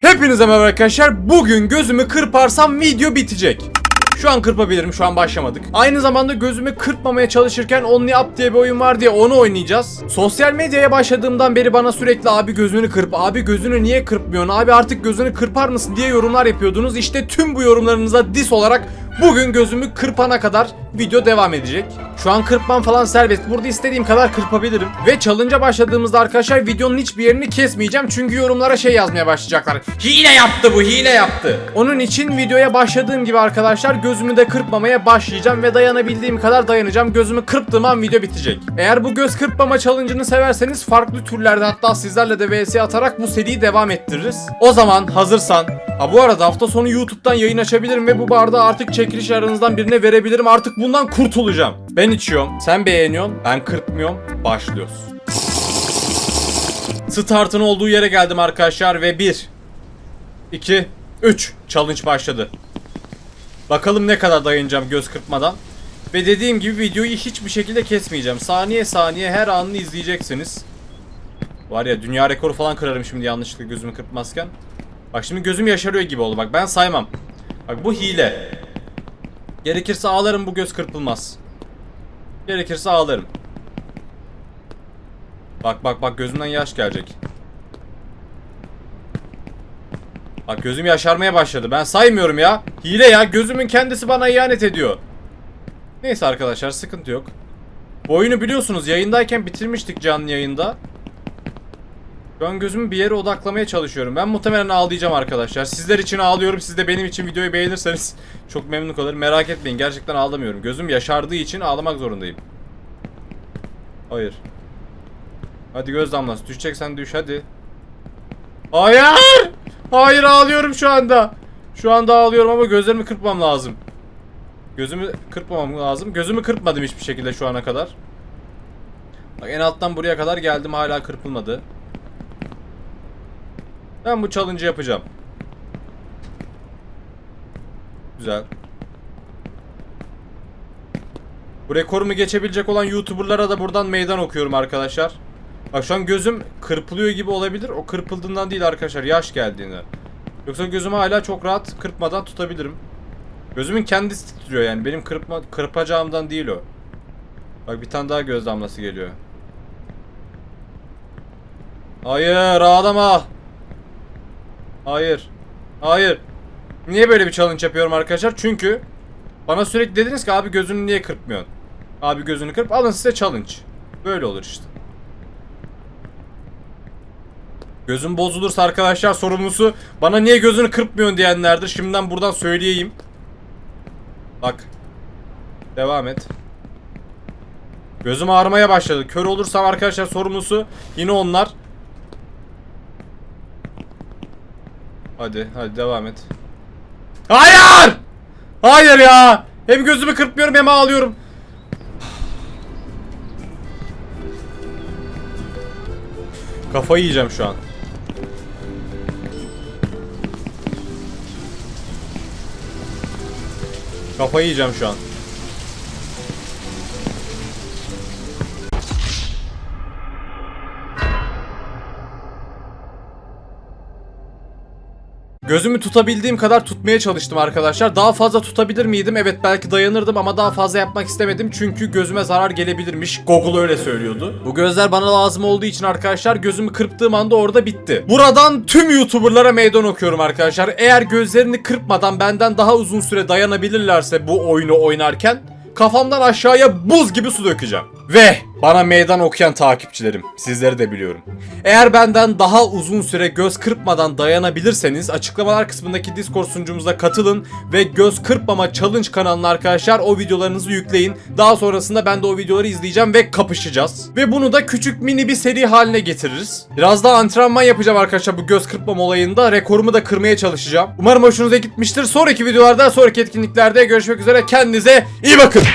Hepinize merhaba arkadaşlar. Bugün gözümü kırparsam video bitecek. Şu an kırpabilirim. Şu an başlamadık. Aynı zamanda gözümü kırpmamaya çalışırken Only Up diye bir oyun var diye onu oynayacağız. Sosyal medyaya başladığımdan beri bana sürekli abi gözünü kırp, abi gözünü niye kırpmıyorsun, abi artık gözünü kırpar mısın diye yorumlar yapıyordunuz. İşte tüm bu yorumlarınıza dis olarak bugün gözümü kırpana kadar video devam edecek. Şu an kırpmam falan serbest. Burada istediğim kadar kırpabilirim. Ve challenge'a başladığımızda arkadaşlar videonun hiçbir yerini kesmeyeceğim. Çünkü yorumlara şey yazmaya başlayacaklar. Hile yaptı bu hile yaptı. Onun için videoya başladığım gibi arkadaşlar gözümü de kırpmamaya başlayacağım. Ve dayanabildiğim kadar dayanacağım. Gözümü kırptığım an video bitecek. Eğer bu göz kırpmama challenge'ını severseniz farklı türlerde hatta sizlerle de vs atarak bu seriyi devam ettiririz. O zaman hazırsan Ha bu arada hafta sonu YouTube'dan yayın açabilirim ve bu bardağı artık çekiliş aranızdan birine verebilirim. Artık bundan kurtulacağım. Ben içiyorum, sen beğeniyorsun, ben kırpmıyorum. Başlıyoruz. Startın olduğu yere geldim arkadaşlar ve 1 2 3 challenge başladı. Bakalım ne kadar dayanacağım göz kırpmadan. Ve dediğim gibi videoyu hiçbir şekilde kesmeyeceğim. Saniye saniye her anını izleyeceksiniz. Var ya dünya rekoru falan kırarım şimdi yanlışlıkla gözümü kırpmazken. Bak şimdi gözüm yaşarıyor gibi oldu. Bak ben saymam. Bak bu hile. Gerekirse ağlarım bu göz kırpılmaz. Gerekirse ağlarım. Bak bak bak gözümden yaş gelecek. Bak gözüm yaşarmaya başladı. Ben saymıyorum ya. Hile ya. Gözümün kendisi bana ihanet ediyor. Neyse arkadaşlar sıkıntı yok. Bu oyunu biliyorsunuz yayındayken bitirmiştik canlı yayında. Şu an gözümü bir yere odaklamaya çalışıyorum. Ben muhtemelen ağlayacağım arkadaşlar. Sizler için ağlıyorum. Siz de benim için videoyu beğenirseniz çok memnun kalırım. Merak etmeyin. Gerçekten ağlamıyorum. Gözüm yaşardığı için ağlamak zorundayım. Hayır. Hadi göz damlası. Düşeceksen düş hadi. Hayır! Hayır ağlıyorum şu anda. Şu anda ağlıyorum ama gözlerimi kırpmam lazım. Gözümü kırpmamam lazım. Gözümü kırpmadım hiçbir şekilde şu ana kadar. Bak en alttan buraya kadar geldim hala kırpılmadı. Ben bu challenge'ı yapacağım. Güzel. Bu rekorumu geçebilecek olan YouTuber'lara da buradan meydan okuyorum arkadaşlar. Bak şu an gözüm kırpılıyor gibi olabilir. O kırpıldığından değil arkadaşlar. Yaş geldiğinde. Yoksa gözümü hala çok rahat kırpmadan tutabilirim. Gözümün kendisi titriyor yani. Benim kırpma, kırpacağımdan değil o. Bak bir tane daha göz damlası geliyor. Hayır ağlama. Hayır. Hayır. Niye böyle bir challenge yapıyorum arkadaşlar? Çünkü bana sürekli dediniz ki abi gözünü niye kırpmıyorsun? Abi gözünü kırp. Alın size challenge. Böyle olur işte. Gözüm bozulursa arkadaşlar sorumlusu bana niye gözünü kırpmıyorsun diyenlerdir. Şimdiden buradan söyleyeyim. Bak. Devam et. Gözüm ağrımaya başladı. Kör olursam arkadaşlar sorumlusu yine onlar. Hadi hadi devam et. Hayır! Hayır ya! Hem gözümü kırpmıyorum hem ağlıyorum. Kafayı yiyeceğim şu an. Kafayı yiyeceğim şu an. Gözümü tutabildiğim kadar tutmaya çalıştım arkadaşlar. Daha fazla tutabilir miydim? Evet belki dayanırdım ama daha fazla yapmak istemedim. Çünkü gözüme zarar gelebilirmiş. Google öyle söylüyordu. Bu gözler bana lazım olduğu için arkadaşlar gözümü kırptığım anda orada bitti. Buradan tüm YouTuber'lara meydan okuyorum arkadaşlar. Eğer gözlerini kırpmadan benden daha uzun süre dayanabilirlerse bu oyunu oynarken kafamdan aşağıya buz gibi su dökeceğim. Ve bana meydan okuyan takipçilerim, sizleri de biliyorum. Eğer benden daha uzun süre göz kırpmadan dayanabilirseniz açıklamalar kısmındaki Discord sunucumuza katılın ve göz kırpmama challenge kanalına arkadaşlar o videolarınızı yükleyin. Daha sonrasında ben de o videoları izleyeceğim ve kapışacağız. Ve bunu da küçük mini bir seri haline getiririz. Biraz daha antrenman yapacağım arkadaşlar bu göz kırpmama olayında. Rekorumu da kırmaya çalışacağım. Umarım hoşunuza gitmiştir. Sonraki videolarda, sonraki etkinliklerde görüşmek üzere. Kendinize iyi bakın.